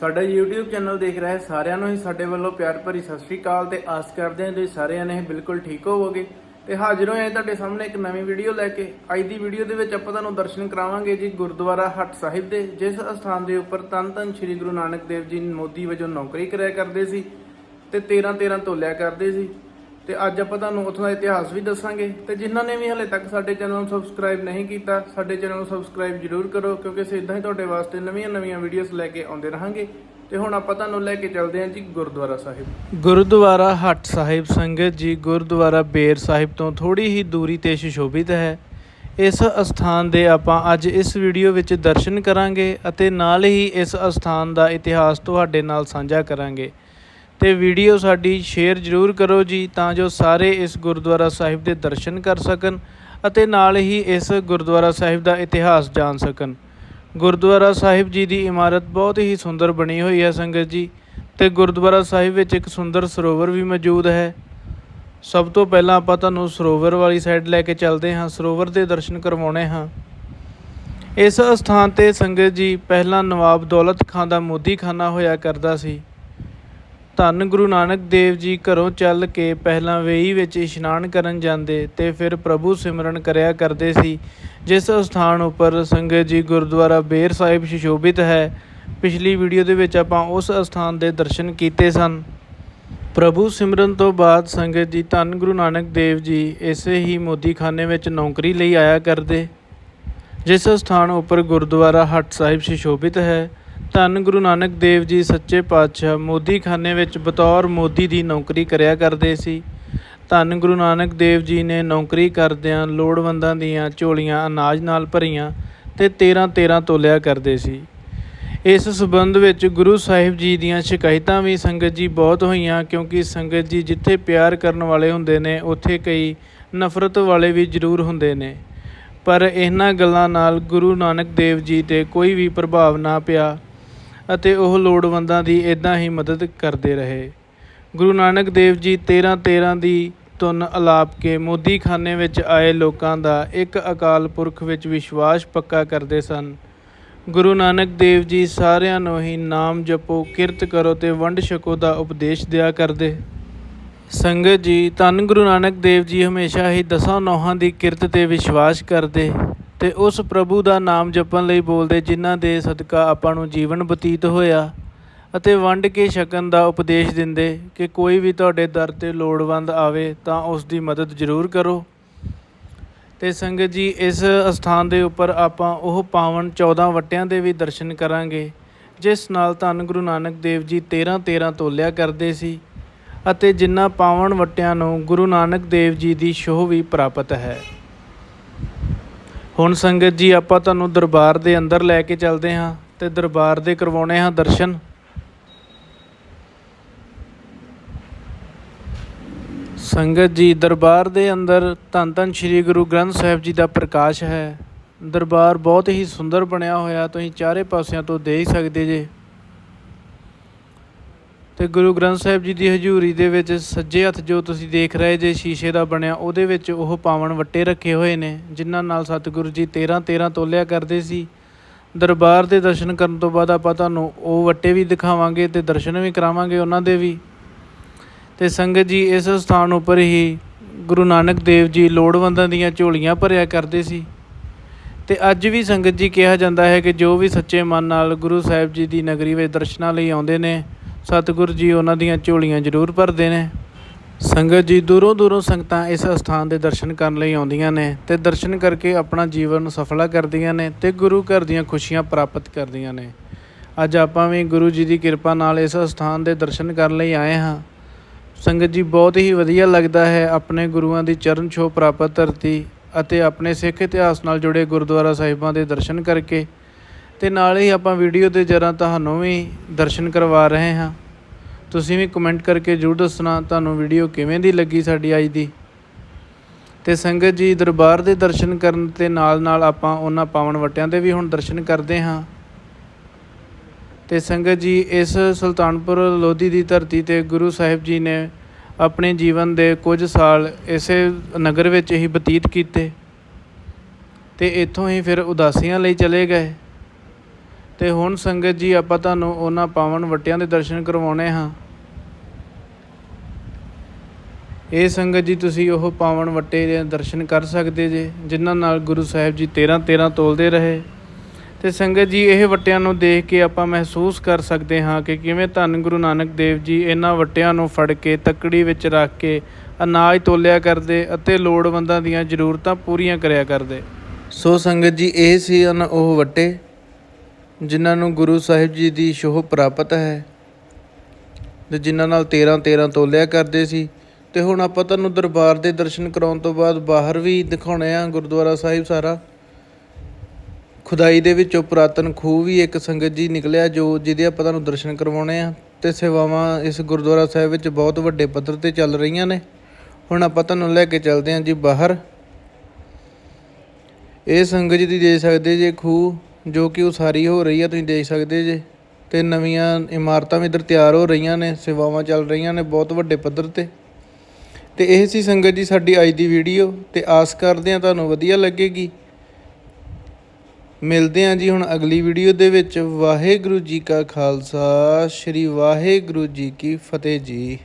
ਸਾਡਾ YouTube channel ਦੇਖ ਰਹੇ ਸਾਰਿਆਂ ਨੂੰ ਹੀ ਸਾਡੇ ਵੱਲੋਂ ਪਿਆਰ ਭਰੀ ਸਤਿ ਸ੍ਰੀ ਅਕਾਲ ਤੇ ਆਸ ਕਰਦੇ ਹਾਂ ਤੁਸੀਂ ਸਾਰਿਆਂ ਨੇ ਬਿਲਕੁਲ ਠੀਕ ਹੋਵੋਗੇ ਤੇ ਹਾਜ਼ਰ ਹੋਏ ਤੁਹਾਡੇ ਸਾਹਮਣੇ ਇੱਕ ਨਵੀਂ ਵੀਡੀਓ ਲੈ ਕੇ। ਅੱਜ ਦੀ ਵੀਡੀਓ ਦੇ ਵਿੱਚ ਆਪਾਂ ਤੁਹਾਨੂੰ ਦਰਸ਼ਨ ਕਰਾਵਾਂਗੇ ਜੀ ਗੁਰਦੁਆਰਾ ਹੱਟ ਸਾਹਿਬ ਦੇ, ਜਿਸ ਅਸਥਾਨ ਦੇ ਉੱਪਰ ਤਨ ਤਨ ਸ੍ਰੀ ਗੁਰੂ ਨਾਨਕ ਦੇਵ ਜੀ ਮੋਦੀ ਵਜੋਂ ਨੌਕਰੀ ਕਰਿਆ ਕਰਦੇ ਸੀ ਤੇ 13 13 ਤੋਲਿਆ ਕਰਦੇ ਸੀ। ਤੇ ਅੱਜ ਆਪਾਂ ਤੁਹਾਨੂੰ ਉੱਥੋਂ ਦਾ ਇਤਿਹਾਸ ਵੀ ਦੱਸਾਂਗੇ। ਤੇ ਜਿਨ੍ਹਾਂ ਨੇ ਵੀ ਹਲੇ ਤੱਕ ਸਾਡੇ ਚੈਨਲ ਨੂੰ ਸਬਸਕ੍ਰਾਈਬ ਨਹੀਂ ਕੀਤਾ, ਸਾਡੇ ਚੈਨਲ ਨੂੰ ਸਬਸਕ੍ਰਾਈਬ ਜਰੂਰ ਕਰੋ, ਕਿਉਂਕਿ ਅਸੀਂ ਇਦਾਂ ਹੀ ਤੁਹਾਡੇ ਵਾਸਤੇ ਨਵੀਆਂ-ਨਵੀਆਂ ਵੀਡੀਓਜ਼ ਲੈ ਕੇ ਆਉਂਦੇ ਰਹਾਂਗੇ। ਤੇ ਹੁਣ ਆਪਾਂ ਤੁਹਾਨੂੰ ਲੈ ਕੇ ਚੱਲਦੇ ਹਾਂ ਜੀ ਗੁਰਦੁਆਰਾ ਸਾਹਿਬ। ਗੁਰਦੁਆਰਾ ਹੱਟ ਸਾਹਿਬ ਸੰਗਤ ਜੀ, ਗੁਰਦੁਆਰਾ ਬੇਰ ਸਾਹਿਬ ਤੋਂ ਥੋੜੀ ਹੀ ਦੂਰੀ ਤੇ ਸੁਸ਼ੋਭਿਤ ਹੈ। ਇਸ ਅਸਥਾਨ ਦੇ ਆਪਾਂ ਅੱਜ ਇਸ ਵੀਡੀਓ ਵਿੱਚ ਦਰਸ਼ਨ ਕਰਾਂਗੇ ਅਤੇ ਨਾਲ ਹੀ ਇਸ ਅਸਥਾਨ ਦਾ ਇਤਿਹਾਸ ਤੁਹਾਡੇ ਨਾਲ ਸਾਂਝਾ ਕਰਾਂਗੇ। ਅਤੇ ਵੀਡੀਓ ਸਾਡੀ ਸ਼ੇਅਰ ਜ਼ਰੂਰ ਕਰੋ ਜੀ ਤਾਂ ਜੋ ਸਾਰੇ ਇਸ ਗੁਰਦੁਆਰਾ ਸਾਹਿਬ ਦੇ ਦਰਸ਼ਨ ਕਰ ਸਕਣ ਅਤੇ ਨਾਲ ਹੀ ਇਸ ਗੁਰਦੁਆਰਾ ਸਾਹਿਬ ਦਾ ਇਤਿਹਾਸ ਜਾਣ ਸਕਣ। ਗੁਰਦੁਆਰਾ ਸਾਹਿਬ ਜੀ ਦੀ ਇਮਾਰਤ ਬਹੁਤ ਹੀ ਸੁੰਦਰ ਬਣੀ ਹੋਈ ਹੈ ਸੰਗਤ ਜੀ ਤੇ ਗੁਰਦੁਆਰਾ ਸਾਹਿਬ ਵਿੱਚ ਇੱਕ ਸੁੰਦਰ ਸਰੋਵਰ ਵੀ ਮੌਜੂਦ ਹੈ। ਸਭ ਤੋਂ ਪਹਿਲਾਂ ਆਪਾਂ ਤੁਹਾਨੂੰ ਸਰੋਵਰ ਵਾਲੀ ਸਾਈਡ ਲੈ ਕੇ ਚੱਲਦੇ ਹਾਂ, ਸਰੋਵਰ ਦੇ ਦਰਸ਼ਨ ਕਰਵਾਉਣੇ ਹਾਂ। ਇਸ ਅਸਥਾਨ ਤੇ ਸੰਗਤ ਜੀ ਪਹਿਲਾਂ ਨਵਾਬ ਦੌਲਤ ਖਾਨ ਦਾ ਮੋਦੀਖਾਨਾ ਹੋਇਆ ਕਰਦਾ ਸੀ। ਧੰਨ ਗੁਰੂ ਨਾਨਕ ਦੇਵ ਜੀ ਘਰੋਂ ਚੱਲ ਕੇ ਪਹਿਲਾਂ ਵੇਈ ਵਿੱਚ ਇਸ਼ਨਾਨ ਕਰਨ ਜਾਂਦੇ ਤੇ ਫਿਰ ਪ੍ਰਭੂ ਸਿਮਰਨ ਕਰਿਆ ਕਰਦੇ ਸੀ, ਜਿਸ ਸਥਾਨ ਉੱਪਰ ਸੰਗਤ ਜੀ ਗੁਰਦੁਆਰਾ ਬੇਰ ਸਾਹਿਬ ਸੁਸ਼ੋਭਿਤ ਹੈ। ਪਿਛਲੀ ਵੀਡੀਓ ਦੇ ਵਿੱਚ ਆਪਾਂ ਉਸ ਸਥਾਨ ਦੇ ਦਰਸ਼ਨ ਕੀਤੇ ਸਨ। ਪ੍ਰਭੂ ਸਿਮਰਨ ਤੋਂ ਬਾਅਦ ਸੰਗਤ ਜੀ ਧੰਨ ਗੁਰੂ ਨਾਨਕ ਦੇਵ ਜੀ ਇਸੇ ਹੀ ਮੋਦੀਖਾਨੇ ਵਿੱਚ ਨੌਕਰੀ ਲਈ ਆਇਆ ਕਰਦੇ, ਜਿਸ ਸਥਾਨ ਉੱਪਰ ਗੁਰਦੁਆਰਾ ਹੱਟ ਸਾਹਿਬ ਸੁਸ਼ੋਭਿਤ ਹੈ। ਧੰਨ ਗੁਰੂ ਨਾਨਕ ਦੇਵ ਜੀ ਸੱਚੇ ਪਾਤਸ਼ਾਹ ਮੋਦੀਖਾਨੇ ਵਿੱਚ ਬਤੌਰ ਮੋਦੀ ਦੀ ਨੌਕਰੀ ਕਰਿਆ ਕਰਦੇ ਸੀ। ਧੰਨ ਗੁਰੂ ਨਾਨਕ ਦੇਵ ਜੀ ਨੇ ਨੌਕਰੀ ਕਰਦਿਆਂ ਲੋੜਵੰਦਾਂ ਦੀਆਂ ਝੋਲੀਆਂ ਅਨਾਜ ਨਾਲ ਭਰੀਆਂ ਤੇ 13 13 ਤੋਲਿਆ ਕਰਦੇ ਸੀ। ਇਸ ਸਬੰਧ ਵਿੱਚ ਗੁਰੂ ਸਾਹਿਬ ਜੀ ਦੀਆਂ ਸ਼ਿਕਾਇਤਾਂ ਵੀ ਸੰਗਤ ਜੀ ਬਹੁਤ ਹੋਈਆਂ ਕਿਉਂਕਿ ਸੰਗਤ ਜੀ ਜਿੱਥੇ ਪਿਆਰ ਕਰਨ ਵਾਲੇ ਹੁੰਦੇ ਨੇ, ਉੱਥੇ ਕਈ ਨਫ਼ਰਤ ਵਾਲੇ ਵੀ ਜ਼ਰੂਰ ਹੁੰਦੇ ਨੇ। ਪਰ ਇਹਨਾਂ ਗੱਲਾਂ ਨਾਲ ਗੁਰੂ ਨਾਨਕ ਦੇਵ ਜੀ ਤੇ ਕੋਈ ਵੀ ਪ੍ਰਭਾਵ ਨਾ ਪਿਆ। ਅਤੇ ਉਹ ਲੋੜਵੰਦਾਂ ਦੀ ਇੱਦਾਂ ਹੀ ਮਦਦ ਕਰਦੇ ਰਹੇ। ਗੁਰੂ ਨਾਨਕ ਦੇਵ ਜੀ 13 13 ਦੀ ਧੁਨ ਅਲਾਪ ਕੇ ਮੋਦੀਖਾਨੇ ਵਿੱਚ ਆਏ ਲੋਕਾਂ ਦਾ ਇੱਕ ਅਕਾਲ ਪੁਰਖ ਵਿੱਚ ਵਿਸ਼ਵਾਸ ਪੱਕਾ ਕਰਦੇ ਸਨ। ਗੁਰੂ ਨਾਨਕ ਦੇਵ ਜੀ ਸਾਰਿਆਂ ਨੂੰ ਹੀ ਨਾਮ ਜਪੋ, ਕਿਰਤ ਕਰੋ ਤੇ ਵੰਡ ਛਕੋ ਦਾ ਉਪਦੇਸ਼ ਦਿਆ ਕਰਦੇ। ਸੰਗਤ ਜੀ, ਧੰਨ ਗੁਰੂ ਨਾਨਕ ਦੇਵ ਜੀ ਹਮੇਸ਼ਾ ਹੀ ਦਸਾਂ ਨੌਹਾਂ ਦੀ ਕਿਰਤ ਤੇ ਵਿਸ਼ਵਾਸ ਕਰਦੇ। ਤੇ ਉਸ ਪ੍ਰਭੂ ਦਾ ਨਾਮ ਜਪਣ ਲਈ ਬੋਲਦੇ, ਜਿਨ੍ਹਾਂ ਦੇ ਸਦਕਾ ਆਪਾਂ ਨੂੰ ਜੀਵਨ ਬਤੀਤ ਹੋਇਆ ਅਤੇ ਵੰਡ ਕੇ ਛਕਣ ਦਾ ਉਪਦੇਸ਼ ਦਿੰਦੇ ਕਿ ਕੋਈ ਵੀ ਤੁਹਾਡੇ ਦਰ ਤੇ ਲੋੜਵੰਦ ਆਵੇ ਤਾਂ ਉਸ ਦੀ ਮਦਦ ਜ਼ਰੂਰ ਕਰੋ। ਤੇ ਸੰਗਤ ਜੀ, ਇਸ ਅਸਥਾਨ ਦੇ ਉੱਪਰ ਆਪਾਂ ਉਹ ਪਾਵਨ 14 ਵਟਿਆਂ ਦੇ ਵੀ ਦਰਸ਼ਨ ਕਰਾਂਗੇ, ਜਿਸ ਨਾਲ ਧੰਨ ਗੁਰੂ ਨਾਨਕ ਦੇਵ ਜੀ 13 13 ਤੋਲਿਆ ਕਰਦੇ ਸੀ ਅਤੇ ਜਿਨ੍ਹਾਂ ਪਾਵਨ ਵਟਿਆਂ ਨੂੰ ਗੁਰੂ ਨਾਨਕ ਦੇਵ ਜੀ ਦੀ ਸ਼ੋਹ ਵੀ ਪ੍ਰਾਪਤ ਹੈ। ਹੁਣ ਸੰਗਤ ਜੀ, ਆਪਾਂ ਤੁਹਾਨੂੰ ਦਰਬਾਰ ਦੇ ਅੰਦਰ ਲੈ ਕੇ ਚੱਲਦੇ ਹਾਂ ਤੇ ਦਰਬਾਰ ਦੇ ਕਰਵਾਉਣੇ ਹਾਂ ਦਰਸ਼ਨ। ਸੰਗਤ ਜੀ, ਦਰਬਾਰ ਦੇ ਅੰਦਰ ਧੰਨ ਧੰਨ ਸ੍ਰੀ ਗੁਰੂ ਗ੍ਰੰਥ ਸਾਹਿਬ ਜੀ ਦਾ ਪ੍ਰਕਾਸ਼ ਹੈ। ਦਰਬਾਰ ਬਹੁਤ ਹੀ ਸੁੰਦਰ ਬਣਿਆ ਹੋਇਆ, ਤੁਸੀਂ ਚਾਰੇ ਪਾਸਿਆਂ ਤੋਂ ਦੇਖ ਸਕਦੇ ਜੇ। ਤੇ ਗੁਰੂ ਗ੍ਰੰਥ ਸਾਹਿਬ ਜੀ ਦੀ ਹਜ਼ੂਰੀ ਦੇ ਵਿੱਚ ਸੱਜੇ ਹੱਥ ਜੋ ਤੁਸੀਂ ਦੇਖ ਰਹੇ ਜੇ ਸ਼ੀਸ਼ੇ ਦਾ ਬਣਿਆ, ਉਹਦੇ ਵਿੱਚ ਉਹ ਪਾਵਨ ਵੱਟੇ ਰੱਖੇ ਹੋਏ ਨੇ, ਜਿਨ੍ਹਾਂ ਨਾਲ ਸਤਿਗੁਰੂ ਜੀ 13 13 ਤੋਲਿਆ ਕਰਦੇ ਸੀ। ਦਰਬਾਰ ਦੇ ਦਰਸ਼ਨ ਕਰਨ ਤੋਂ ਬਾਅਦ ਆਪਾਂ ਤੁਹਾਨੂੰ ਉਹ ਵੱਟੇ ਵੀ ਦਿਖਾਵਾਂਗੇ ਤੇ ਦਰਸ਼ਨ ਵੀ ਕਰਾਵਾਂਗੇ ਉਹਨਾਂ ਦੇ ਵੀ। ਤੇ ਸੰਗਤ ਜੀ ਇਸ ਸਥਾਨ ਉੱਪਰ ਹੀ ਗੁਰੂ ਨਾਨਕ ਦੇਵ ਜੀ ਲੋੜਵੰਦਾਂ ਦੀਆਂ ਝੋਲੀਆਂ ਭਰਿਆ ਕਰਦੇ ਸੀ। ਤੇ ਅੱਜ ਵੀ ਸੰਗਤ ਜੀ ਕਿਹਾ ਜਾਂਦਾ ਹੈ ਕਿ ਜੋ ਵੀ ਸੱਚੇ ਮਨ ਨਾਲ ਗੁਰੂ ਸਾਹਿਬ ਜੀ ਦੀ ਨਗਰੀ ਵਿੱਚ ਦਰਸ਼ਨਾਂ ਲਈ ਆਉਂਦੇ ਨੇ ਸਤਿਗੁਰੂ ਜੀ ਉਹਨਾਂ ਦੀਆਂ ਝੋਲੀਆਂ ਜ਼ਰੂਰ ਭਰਦੇ ਨੇ। ਸੰਗਤ ਜੀ ਦੂਰੋਂ ਦੂਰੋਂ ਸੰਗਤਾਂ ਇਸ ਸਥਾਨ ਦੇ ਦਰਸ਼ਨ ਕਰਨ ਲਈ ਆਉਂਦੀਆਂ ਨੇ ਤੇ ਦਰਸ਼ਨ ਕਰਕੇ ਆਪਣਾ ਜੀਵਨ ਸਫਲਾ ਕਰਦੀਆਂ ਨੇ ਤੇ ਗੁਰੂ ਘਰ ਦੀਆਂ ਖੁਸ਼ੀਆਂ ਪ੍ਰਾਪਤ ਕਰਦੀਆਂ ਨੇ। ਅੱਜ ਆਪਾਂ ਵੀ ਗੁਰੂ ਜੀ ਦੀ ਕਿਰਪਾ ਨਾਲ ਇਸ ਸਥਾਨ ਦੇ ਦਰਸ਼ਨ ਕਰਨ ਲਈ ਆਏ ਹਾਂ। ਸੰਗਤ ਜੀ ਬਹੁਤ ਹੀ ਵਧੀਆ ਲੱਗਦਾ ਹੈ ਆਪਣੇ ਗੁਰੂਆਂ ਦੀ ਚਰਨ ਛੋਹ ਪ੍ਰਾਪਤ ਧਰਤੀ ਅਤੇ ਆਪਣੇ ਸਿੱਖ ਇਤਿਹਾਸ ਨਾਲ ਜੁੜੇ ਗੁਰਦੁਆਰਾ ਸਾਹਿਬਾਂ ਦੇ ਦਰਸ਼ਨ ਕਰਕੇ। ਤੇ ਨਾਲ ਹੀ ਆਪਾਂ ਵੀਡੀਓ ਦੇ ਜਰਾਂ ਤੁਹਾਨੂੰ ਵੀ ਦਰਸ਼ਨ ਕਰਵਾ ਰਹੇ ਹਾਂ। ਤੁਸੀਂ ਵੀ ਕਮੈਂਟ ਕਰਕੇ ਜਰੂਰ ਦੱਸਣਾ ਤੁਹਾਨੂੰ ਵੀਡੀਓ ਕਿਵੇਂ ਦੀ ਲੱਗੀ ਸਾਡੀ ਅੱਜ ਦੀ। ਤੇ ਸੰਗਤ ਜੀ ਦਰਬਾਰ ਦੇ ਦਰਸ਼ਨ ਕਰਨ ਤੇ ਨਾਲ ਨਾਲ ਆਪਾਂ ਉਹਨਾਂ ਪਾਵਨ ਵਟਿਆਂ ਦੇ ਵੀ ਹੁਣ ਦਰਸ਼ਨ ਕਰਦੇ ਹਾਂ। ਤੇ ਸੰਗਤ ਜੀ ਇਸ ਸੁਲਤਾਨਪੁਰ ਲੋਧੀ ਦੀ ਧਰਤੀ ਤੇ ਗੁਰੂ ਸਾਹਿਬ ਜੀ ਨੇ ਆਪਣੇ ਜੀਵਨ ਦੇ ਕੁਝ ਸਾਲ ਇਸੇ ਨਗਰ ਵਿੱਚ ਹੀ ਬਤੀਤ ਕੀਤੇ। ਤੇ ਇੱਥੋਂ ਹੀ ਫਿਰ ਉਦਾਸੀਆਂ ਲਈ ਚਲੇ ਗਏ। ਤੇ ਹੁਣ ਸੰਗਤ ਜੀ, ਆਪਾਂ ਤੁਹਾਨੂੰ ਉਹਨਾਂ ਪਾਵਨ ਵਟਿਆਂ ਦੇ ਦਰਸ਼ਨ ਕਰਵਾਉਣੇ ਹਾਂ। ਇਹ ਸੰਗਤ ਜੀ, ਤੁਸੀਂ ਉਹ ਪਾਵਨ ਵੱਟੇ ਦੇ ਦਰਸ਼ਨ ਕਰ ਸਕਦੇ ਜੇ, ਜਿਨ੍ਹਾਂ ਨਾਲ ਗੁਰੂ ਸਾਹਿਬ ਜੀ 13 13 ਤੋਲਦੇ ਰਹੇ। ਤੇ ਸੰਗਤ ਜੀ, ਇਹ ਵੱਟਿਆਂ ਨੂੰ ਦੇਖ ਕੇ ਆਪਾਂ ਮਹਿਸੂਸ ਕਰ ਸਕਦੇ ਹਾਂ ਕਿ ਕਿਵੇਂ ਧੰਨ ਗੁਰੂ ਨਾਨਕ ਦੇਵ ਜੀ, ਇਹਨਾਂ ਵੱਟਿਆਂ ਨੂੰ ਫੜ ਕੇ ਤੱਕੜੀ ਵਿੱਚ ਰੱਖ ਕੇ ਅਨਾਜ ਤੋਲਿਆ ਕਰਦੇ ਅਤੇ ਲੋੜਵੰਦਾਂ ਦੀਆਂ ਜ਼ਰੂਰਤਾਂ ਪੂਰੀਆਂ ਕਰਿਆ ਕਰਦੇ। ਸੋ ਸੰਗਤ ਜੀ, ਇਹ ਸੀ ਹਨ ਉਹ ਵੱਟੇ। ਜਿਨ੍ਹਾਂ ਨੂੰ ਗੁਰੂ ਸਾਹਿਬ ਜੀ ਦੀ ਸ਼ੋਹ ਪ੍ਰਾਪਤ ਹੈ ਤੇ ਜਿਨ੍ਹਾਂ ਨਾਲ 13 13 ਤੋਲਿਆ ਕਰਦੇ ਸੀ ਤੇ ਹੁਣ ਆਪਾਂ ਤੁਹਾਨੂੰ ਦਰਬਾਰ ਦੇ ਦਰਸ਼ਨ ਕਰਾਉਣ ਤੋਂ ਬਾਅਦ ਬਾਹਰ ਵੀ ਦਿਖਾਉਣੇ ਆ ਗੁਰਦੁਆਰਾ ਸਾਹਿਬ ਸਾਰਾ। ਖੁਦਾਈ ਦੇ ਵਿੱਚੋਂ ਪੁਰਾਤਨ ਖੂਹ ਵੀ ਇੱਕ ਸੰਗਤ ਜੀ ਨਿਕਲਿਆ ਜੋ ਜਿਹਦੇ ਆਪਾਂ ਤੁਹਾਨੂੰ ਦਰਸ਼ਨ ਕਰਵਾਉਣੇ ਆ ਤੇ ਸੇਵਾਵਾਂ ਇਸ ਗੁਰਦੁਆਰਾ ਸਾਹਿਬ ਵਿੱਚ ਬਹੁਤ ਵੱਡੇ ਪੱਧਰ ਤੇ ਚੱਲ ਰਹੀਆਂ ਨੇ। ਹੁਣ ਆਪਾਂ ਤੁਹਾਨੂੰ ਲੈ ਕੇ ਚੱਲਦੇ ਹਾਂ ਜੀ ਬਾਹਰ। ਇਹ ਸੰਗਤ ਜੀ ਦੇਖ ਸਕਦੇ ਜੇ ਖੂਹ ਜੋ ਕਿ ਉਸਾਰੀ ਹੋ ਰਹੀ ਆ, ਤੁਸੀਂ ਦੇਖ ਸਕਦੇ ਜੇ। ਤੇ ਨਵੀਆਂ ਇਮਾਰਤਾਂ ਵੀ ਇੱਧਰ ਤਿਆਰ ਹੋ ਰਹੀਆਂ ਨੇ, ਸੇਵਾਵਾਂ ਚੱਲ ਰਹੀਆਂ ਨੇ ਬਹੁਤ ਵੱਡੇ ਪੱਧਰ ਤੇ। ਤੇ ਇਹ ਸੀ ਸੰਗਤ ਜੀ ਸਾਡੀ ਅੱਜ ਦੀ ਵੀਡੀਓ, ਤੇ ਆਸ ਕਰਦੇ ਹਾਂ ਤੁਹਾਨੂੰ ਵਧੀਆ ਲੱਗੇਗੀ। ਮਿਲਦੇ ਹਾਂ ਜੀ ਹੁਣ ਅਗਲੀ ਵੀਡੀਓ ਦੇ ਵਿੱਚ। ਵਾਹਿਗੁਰੂ ਜੀ ਕਾ ਖਾਲਸਾ, ਸ੍ਰੀ ਵਾਹਿਗੁਰੂ ਜੀ ਕੀ ਫਤਿਹ ਜੀ।